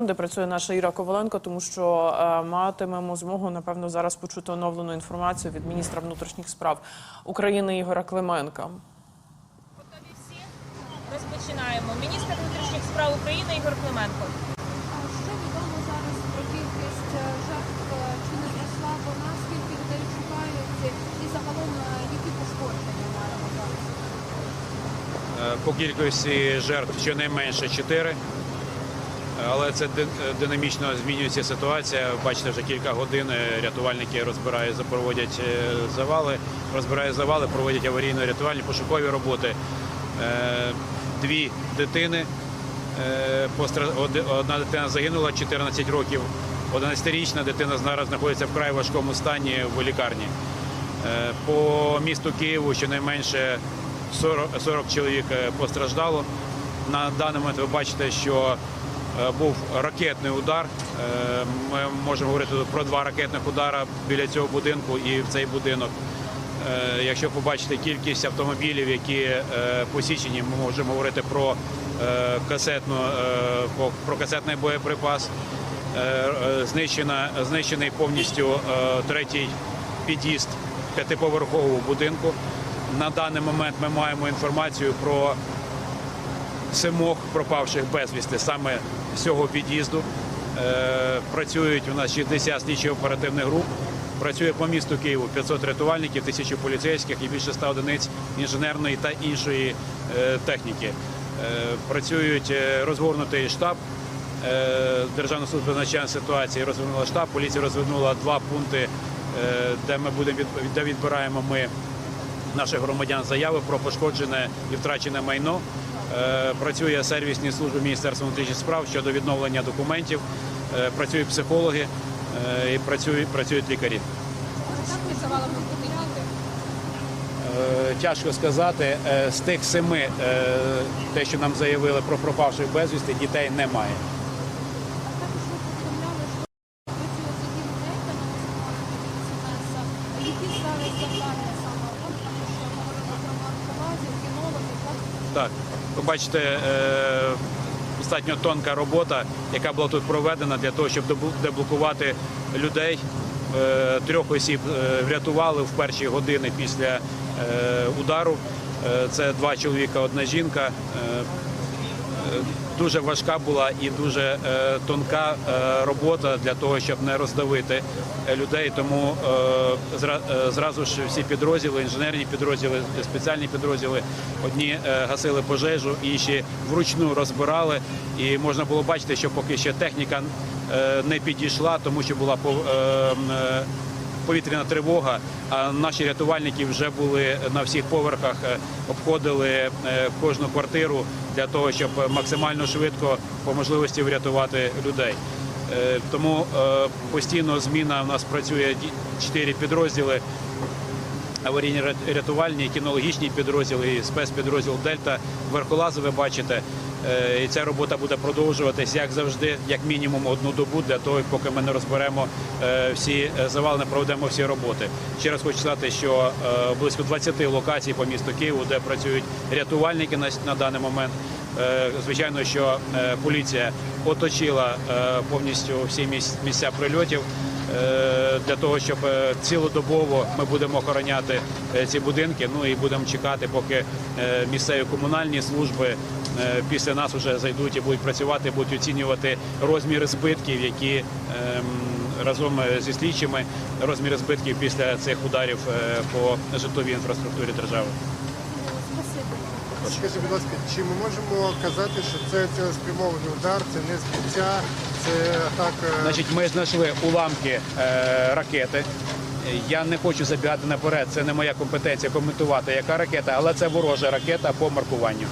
де працює наша Іра Коваленко, тому що е, матимемо змогу напевно зараз почути оновлену інформацію від міністра внутрішніх справ України Ігоря Клименка. Готові всі? Розпочинаємо. Міністр внутрішніх справ України Ігор Клименко. Що відомо зараз про кількість е, жертв? е, Чи не зросла вона? Скільки людей шукають? І загалом е, які пошкодження маємо зараз? По кількості жертв щонайменше 4. Але це динамічно змінюється ситуація. Бачите, вже кілька годин е, рятувальники розбирають, проводять е, завали, розбирають завали, проводять аварійно-рятувальні пошукові роботи. Е, Дві дитини. Одна дитина загинула 14 років. 11-річна дитина зараз знаходиться в край важкому стані в лікарні. По місту Києву щонайменше 40, 40 чоловік постраждало. На даний момент ви бачите, що був ракетний удар. Е, Ми можемо говорити про два ракетних удара біля цього будинку і в цей будинок. Е, Якщо побачите кількість автомобілів, які е, посічені, ми можемо говорити про е, касетну, е, про касетний боєприпас. Е, е, Знищена, знищений повністю е, третій під'їзд п'ятиповерхового будинку. На даний момент ми маємо інформацію про семох пропавших безвісти саме з цього під'їзду. Е, Працюють у нас 60 слідчих оперативних груп. Працює по місту Києву 500 рятувальників, тисячу поліцейських і більше 100 одиниць інженерної та іншої е, техніки. Е, Працюють розгорнутий штаб. Державна служба надзвичайної ситуації розвернула штаб. Поліція розвернула два пункти, де ми будемо де відбираємо ми наших громадян заяви про пошкоджене і втрачене майно. Е, Працює сервісні служби Міністерства внутрішніх справ щодо відновлення документів. Е, Працюють психологи е, і працюють, працюють лікарі. Тяжко сказати, з тих семи, те, що нам заявили про пропавших безвісти, дітей немає. Так? Так, ви бачите, е, достатньо тонка робота, яка була тут проведена для того, щоб деблокувати людей. Е, Трьох осіб е, врятували в перші години після удару. Це два чоловіка, одна жінка. Е, Дуже важка була і дуже е, тонка е, робота для того, щоб не роздавити людей. Тому зра- зразу ж всі підрозділи, інженерні підрозділи, спеціальні підрозділи, одні гасили пожежу, інші вручну розбирали. І можна було бачити, що поки ще техніка не підійшла, тому що була повітряна тривога. А наші рятувальники вже були на всіх поверхах, е, обходили е, кожну квартиру для того, щоб максимально швидко по можливості врятувати людей. Е, Тому постійно зміна у нас працює чотири підрозділи. Аварійні ря- рятувальні, кінологічні підрозділи, і спецпідрозділ Дельта, верхолази ви бачите. Е, І ця робота буде продовжуватись, як завжди, як мінімум одну добу, для того, поки ми не розберемо е, всі е, завали, не проведемо всі роботи. Ще раз хочу сказати, що близько 20 локацій по місту Києву, де працюють рятувальники на, даний момент. Звичайно, що поліція оточила повністю всі міс- місця прильотів для того, щоб е, цілодобово ми будемо охороняти е, ці будинки. Ну і будемо чекати, поки е, місцеві комунальні служби е, після нас вже зайдуть і будуть працювати, будуть оцінювати розміри збитків, які ем, разом зі слідчими розміри збитків після цих ударів е, по житловій інфраструктурі держави. Скажіть, будь ласка, чи ми можемо казати, що це цілеспрямований удар, це не збиття, це атака? Значить, ми знайшли уламки е, ракети. Я не хочу забігати наперед, це не моя компетенція коментувати, яка ракета, але це ворожа ракета по маркуванню.